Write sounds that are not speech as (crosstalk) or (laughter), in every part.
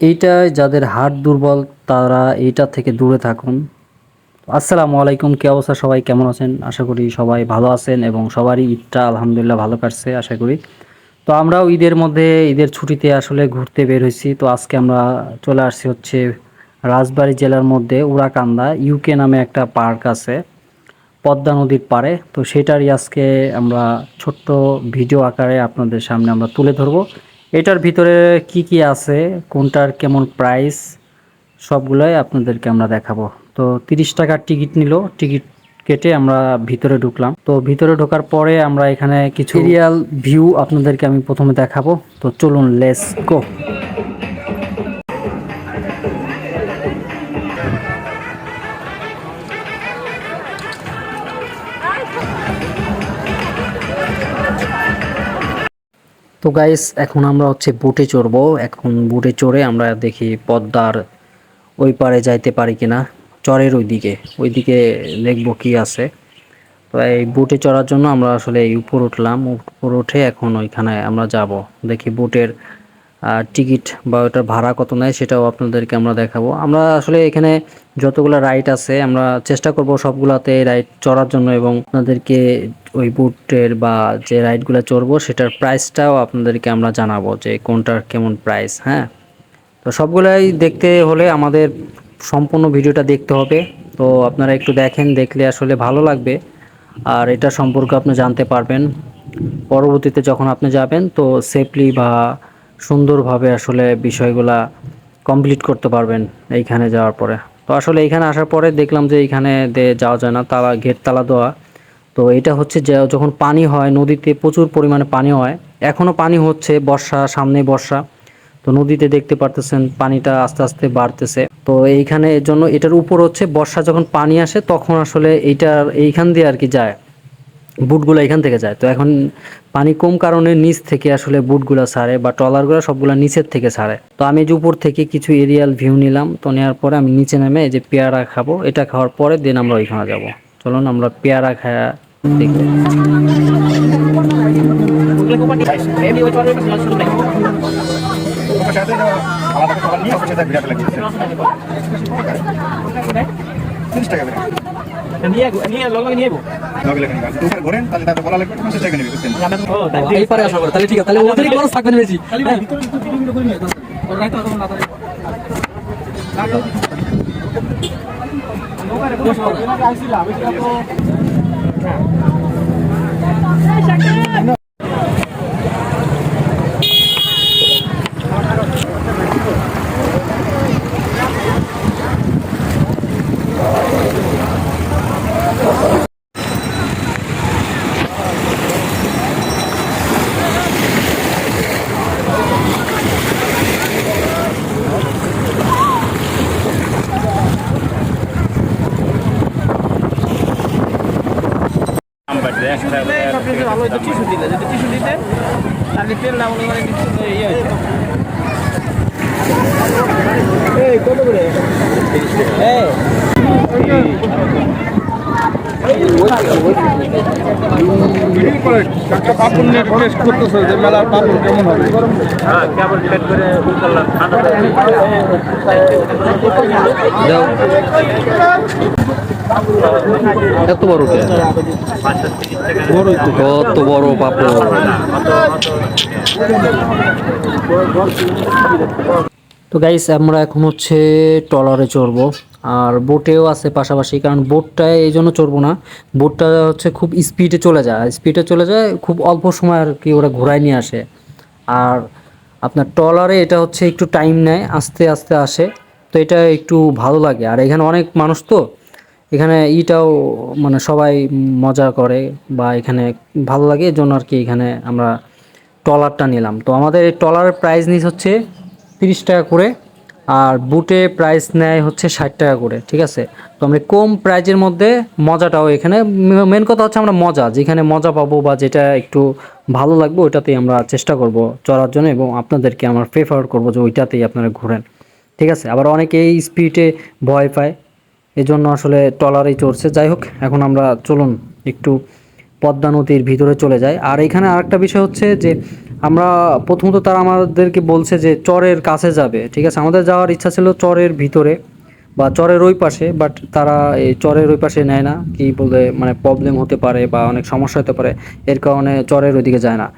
এইটা যাদের হার্ট দুর্বল, তারা এইটা থেকে দূরে থাকুন। আসসালামু আলাইকুম, কি অবস্থা সবাই? কেমন আছেন? আশা করি সবাই ভালো আছেন এবং সবারই ঈদটা আলহামদুলিল্লাহ ভালো কাটছে, আশা করি। তো আমরাও ঈদের মধ্যে, ঈদের ছুটিতে আসলে ঘুরতে বের হয়েছি। তো আজকে আমরা চলে আসছি হচ্ছে রাজবাড়ী জেলার মধ্যে উড়াকান্দা ইউকে নামে একটা পার্ক আছে, পদ্মা নদীর পাড়ে। তো সেটারই আজকে আমরা ছোট্ট ভিডিও আকারে আপনাদের সামনে আমরা তুলে ধরবো। এটার ভিতরে কি কি আছে, কোনটার কেমন প্রাইস সবগুলোই আপনাদেরকে আমরা দেখাবো। তো তিরিশ টাকার টিকিট নিল টিকিট কেটে আমরা ভিতরে ঢুকলাম। তো ভিতরে ঢোকার পরে আমরা এখানে কিছু রিয়াল ভিউ আপনাদেরকে আমি প্রথমে দেখাবো। তো চলুন লেস গো তো গাইস এখন আমরা হচ্ছে বোটে চড়বো। এখন বোটে চড়ে আমরা দেখি পদ্মার ওই পারে যাইতে পারি কিনা, চরের ওইদিকে। ওইদিকে দেখব কি আছে। তো এই বোটে চড়ার জন্য আমরা আসলে উপর উঠলাম। উপর উঠে এখন ওইখানে আমরা যাব। দেখি বোটের টিকিট বা ওটার ভাড়া কত নেয় সেটাও আপনাদেরকে আমরা দেখাবো। আমরা আসলে এখানে যতগুলো রাইড আছে, আমরা চেষ্টা করব সবগুলাতে রাইড চড়ার জন্য এবং আপনাদেরকে ওই বুটের বা যে রাইডগুলো চড়বো সেটার প্রাইসটাও আপনাদেরকে আমরা জানাব যে কোনটার কেমন প্রাইস হ্যাঁ? তো সবগুলাই দেখতে হলে আমাদের সম্পূর্ণ ভিডিওটা দেখতে হবে। তো আপনারা একটু দেখেন, দেখলে আসলে ভালো লাগবে। আর এটা সম্পর্কে আপনি জানতে পারবেন। পরবর্তীতে যখন আপনি যাবেন, তো সেফলি বা সুন্দরভাবে আসলে বিষয়গুলা কমপ্লিট করতে পারবেন এইখানে যাওয়ার পরে। তো আসলে এইখানে আসার পরে দেখলাম যে এইখানে যাওয়া যায় না, তালা গেট তালা দেওয়া। তো এটা হচ্ছে যখন পানি হয়, নদীতে প্রচুর পরিমাণে পানি হয় এখনও পানি হচ্ছে, বর্ষা, সামনে বর্ষা। তো নদীতে দেখতে পারতেছেন পানিটা আস্তে আস্তে বাড়তেছে। তো এইখানে এর জন্য এটার উপর হচ্ছে বর্ষা যখন পানি আসে, তখন আসলে এইটার এইখান দিয়ে আর কি যায়, বুটগুলো এখান থেকে যায়। তো এখন পানি কম কারণে নিচ থেকে আসলে বুটগুলো ছাড়ে বা ট্রলারগুলো সবগুলো নিচের থেকে ছাড়ে। তো আমি যে উপর থেকে কিছু এরিয়াল ভিউ নিলাম, তো নেওয়ার পরে আমি নিচে নেমে এই যে পেয়ারা খাব, এটা খাওয়ার পরে দেন আমরা ওইখানে যাব। চলুন আমরা পেয়ারা খায়া দেখব টাকা নিয়ে নিয়ে লগে নিয়ে যাব লগে ঘোরেন তাহলে তাদের বলা লাগবে নেবে বুঝছেন? ও তাই এই পারে আসা তাহলে ঠিক আছে তাহলে ওদের খরচ থাকবে না বেশি। খালি ভাই ভিতরে একটু ভিডিও করে নিয়ে ওর রাইতে তখন না সবচেয়ে ভালো হতো টিস্যু দিলে যদি টিস্যু দিতে তাহলে তেল না মনে করেন ইয়ে এই কত করে এই পাপড় নিয়ে টেস্ট করতেছে যে মেলার পাপড় কেমন হবে হ্যাঁ করে এত বড় কত বড় পাপড় তো গাইস আমরা এখন হচ্ছে ট্রলারে চড়বো। আর বোটেও আছে পাশাপাশি, কারণ বোটটায় এই জন্য চড়বো না। বোটটা হচ্ছে খুব স্পিডে চলে যায়। স্পিডে চলে যায়, খুব অল্প সময় আর কি ওরা ঘোরায় নিয়ে আসে। আর আপনার ট্রলারে এটা হচ্ছে একটু টাইম নেয়, আস্তে আস্তে আসে। তো এটা একটু ভালো লাগে। আর এখানে অনেক মানুষ তো এখানে ইটাও মানে সবাই মজা করে বা এখানে ভালো লাগে এর জন্য আর কি এখানে আমরা ট্রলারটা নিলাম। তো আমাদের এই ট্রলারের প্রাইস নিস হচ্ছে তিরিশ টাকা করে আর বুটে প্রাইস নেয় হচ্ছে ষাট টাকা করে, ঠিক আছে? তো আমরা কম প্রাইজের মধ্যে মজাটাও এখানে মেন কথা হচ্ছে আমরা মজা, যেখানে মজা পাবো বা যেটা একটু ভালো লাগবে ওইটাতেই আমরা চেষ্টা করব চড়ার জন্য এবং আপনাদেরকে আমার প্রেফার করব যে ওইটাতেই আপনারা ঘোরেন, ঠিক আছে? আবার অনেকে এই স্পিডে ভয় পায় এজন্য আসলে ট্রলারেই চড়ছে। যাই হোক, এখন আমরা চলুন একটু পদ্মা নদীর ভিতরে চলে যাই। আর এখানে আরেকটা বিষয় হচ্ছে যে, আমরা প্রথমত তারা আমাদেরকে বলছে যে, চরের কাছে যাবে। ঠিক আছে, আমাদের যাওয়ার ইচ্ছা ছিল চরের ভিতরে বা চরের ওই পাশে বাট তারা এই চরের ওই পাশে নেয় না। কি বলে মানে প্রবলেম হতে পারে বা অনেক সমস্যা হতে পারে, এর কারণে চরের ওইদিকে যায় না।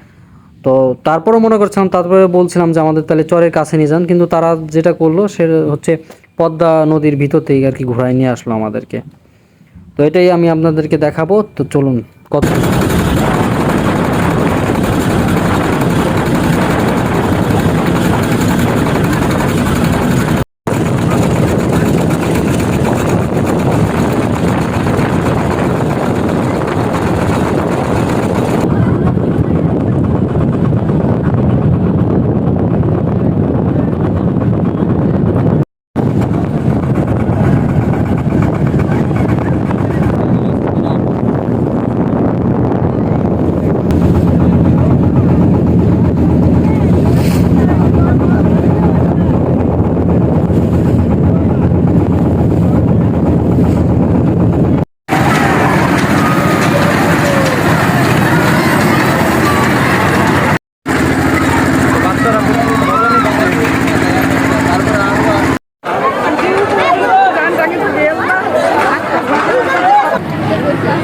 তো তারপরে মনে করছিলাম, তারপরে বলছিলাম যে, আমাদের তাহলে চরের কাছে নিয়ে যান। কিন্তু তারা যেটা করল, সে হচ্ছে পদ্মা নদীর ভিতরতেই আর কি ঘোরায় নিয়ে আসলো আমাদেরকে। তো এটাই আমি আপনাদেরকে দেখাবো। তো চলুন কত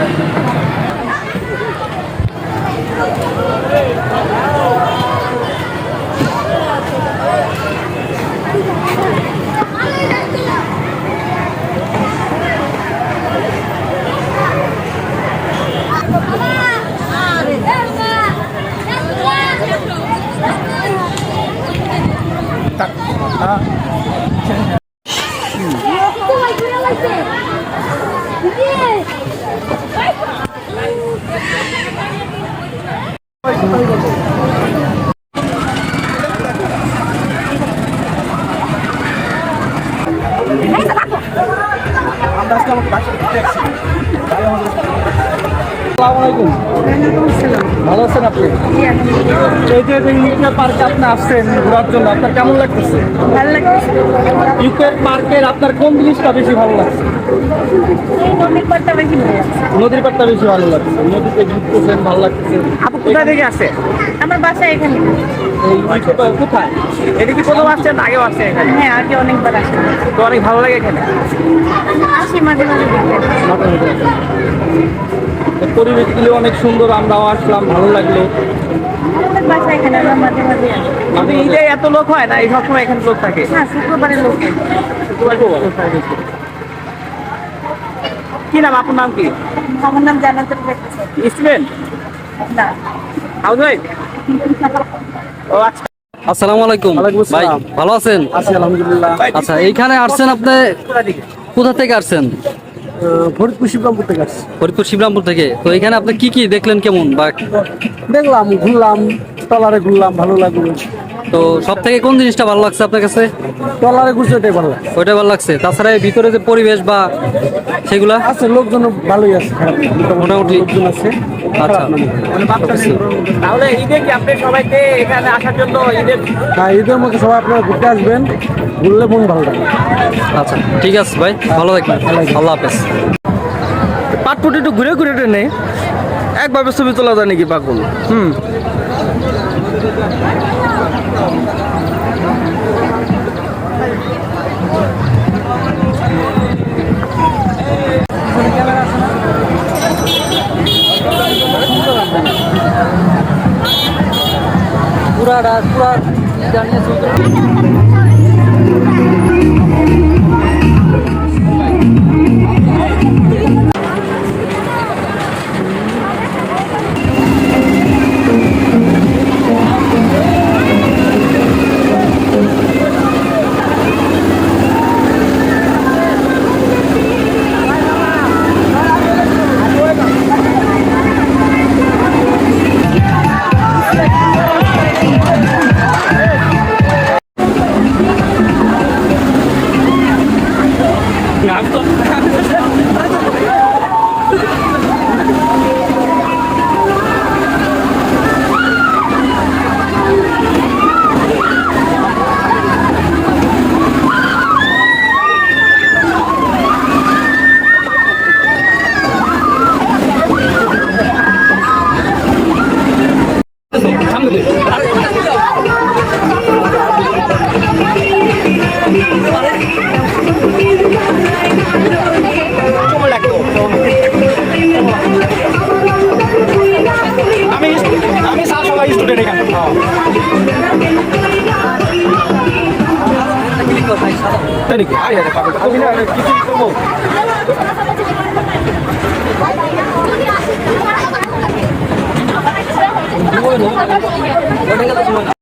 Thank you. ভালো আছেন আপনি? এই যে ইউকে পার্কে আপনি আসছেন ঘোরার জন্য আপনার কেমন লাগতেছে? ভালো লাগতেছে। ইউকে পার্কের আপনার কোন জিনিসটা বেশি ভালো লাগছে? নদীর পাড়টা বেশি ভালো লাগছে। নদীর পাড়টা বেশি ভালো লাগছে। নদীতে ঘুরতেছেন ভালো লাগতেছে। আপু কোথা থেকে আসছে আমার বাসা এখানে। কোথায়? এটা কি প্রথম আসছেন আগেও আসছে এখানে? হ্যাঁ আগে অনেকবার আসি। তো অনেক ভালো লাগে এখানে? আসি মাঝে মাঝে পরিবেশগুলি অনেক সুন্দর আমরাও আসলাম ভালো লাগল। ঈদে এত লোক হয় না? এই সবসময় এখানে লোক থাকে? হ্যাঁ শুক্রবারে লোক কি নাম? আপনার নাম কি? আমার নাম জানাতে স্টুডেন্ট না। হাউস ওয়াইফ (laughs) আসসালামু আলাইকুম। ভাই ভালো আছেন? আলহামদুলিল্লাহ। আচ্ছা এইখানে আসছেন আপনি কোথা থেকে আসছেন? ফরিদপুর শিবরামপুর থেকে আসছি। ফরিদপুর শিবরামপুর থেকে। তো এখানে আপনি কি কি দেখলেন কেমন? বা দেখলাম ঘুরলাম টলারে ঘুরলাম ভালো লাগল। তো সব থেকে কোন জিনিসটা ভালো লাগছে আপনার কাছে? টলারে ঘুরছে ওটাই ভালো লাগছে। ভালো লাগছে। তাছাড়া এই ভিতরে যে পরিবেশ বা সেগুলা? আছে লোকজন ভালোই আছে মোটামুটি। লোকজন আছে। আচ্ছা। খারাপ না। তাহলে ঈদে কি আপনি সবাইকে এখানে আসার জন্য ঈদের হ্যাঁ ঈদের মধ্যে সবাই আপনারা ঘুরতে আসবেন ঘুরলে মন ভালো লাগে। আচ্ছা ঠিক আছে ভাই ভালো থাকবেন। আল্লাহ হাফেজ। পাটপুটি একটু ঘুরে ঘুরে টেনে একভাবে ছবি তোলা যায় নাকি পাকুন হুম। পুরাটা পুরা জানিয়ে আমি আমি সাত সবাই স্টুডেন্ট এখানে। ওটা গেল সময়